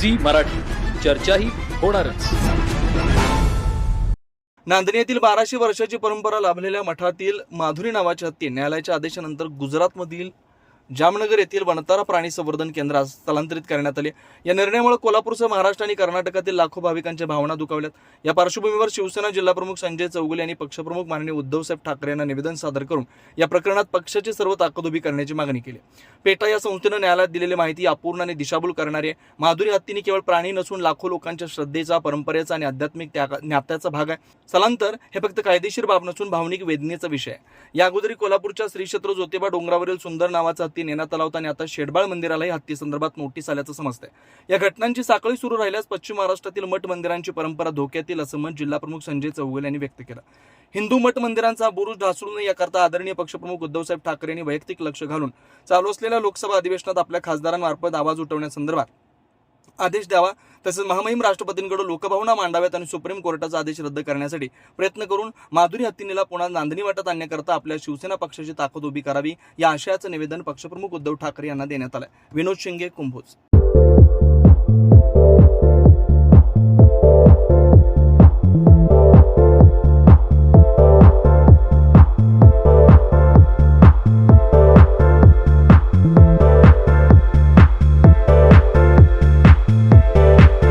Zee Marathi. चर्चाही होणारच. नांदणी येथील बाराशे वर्षाची परंपरा लाभलेल्या मठातील माधुरी नावाच्या हत्ती न्यायालयाच्या आदेशानंतर गुजरातमधील जामनगर येथील वनतारा प्राणी संवर्धन केंद्रात स्थलांतरित करण्यात आले. या निर्णयामुळे कोल्हापूरसह महाराष्ट्र आणि कर्नाटकातील लाखो भाविकांच्या भावना दुखावल्यात. या पार्श्वभूमीवर शिवसेना जिल्हाप्रमुख संजय चौगुले यांनी पक्षप्रमुख माननीय उद्धवसाहेब ठाकरे यांना निवेदन सादर करून या प्रकरणात पक्षाची सर्व ताकद उभी करण्याची मागणी केली. पेटा या संस्थेनं न्यायालयात दिलेली माहिती अपूर्ण आणि दिशाभूल करणारी आहे. माधुरी हत्तीने केवळ प्राणी नसून लाखो लोकांच्या श्रद्धेचा परंपरेचा आणि आध्यात्मिक त्या भाग आहे. स्थलांतर हे फक्त कायदेशीर बाब नसून भावनिक वेदनेचा विषय आहे. या अगोदरी कोल्हापूरच्या श्री क्षेत्र ज्योतिबा डोंगरावरील सुंदर नावाचा हत्ती नेण्यात आला होता आणि आता शेडबाळ मंदिरालाही हत्ती संदर्भात नोटीस आल्याचं समजतंय. या घटनांची साखळी सुरू राहिल्यास पश्चिम महाराष्ट्रातील मठ मंदिरांची परंपरा धोक्यात येईल असं मत जिल्हाप्रमुख संजय चौगुले यांनी व्यक्त केलं. हिंदू मठ मंदिरांचा बुरुज ढासळू नये याकरता आदरणीय पक्षप्रमुख उद्धवसाहेब ठाकरे यांनी वैयक्तिक लक्ष घालून चालू असलेल्या लोकसभा अधिवेशनात आपल्या खासदारांमार्फत आवाज उठवण्यासंदर्भात आदेश द्यावा. तसंच महामहिम राष्ट्रपतींकडे लोकभावना मांडाव्यात आणि सुप्रीम कोर्टाचा आदेश रद्द करण्यासाठी प्रयत्न करून माधुरी हत्तीनीला पुन्हा नांदणी वाटत आणण्याकरता आपल्या शिवसेना पक्षाची ताकद उभी करावी या आशयाचं निवेदन पक्षप्रमुख उद्धव ठाकरे यांना देण्यात आलं विनोद शिंगे कुंभोज.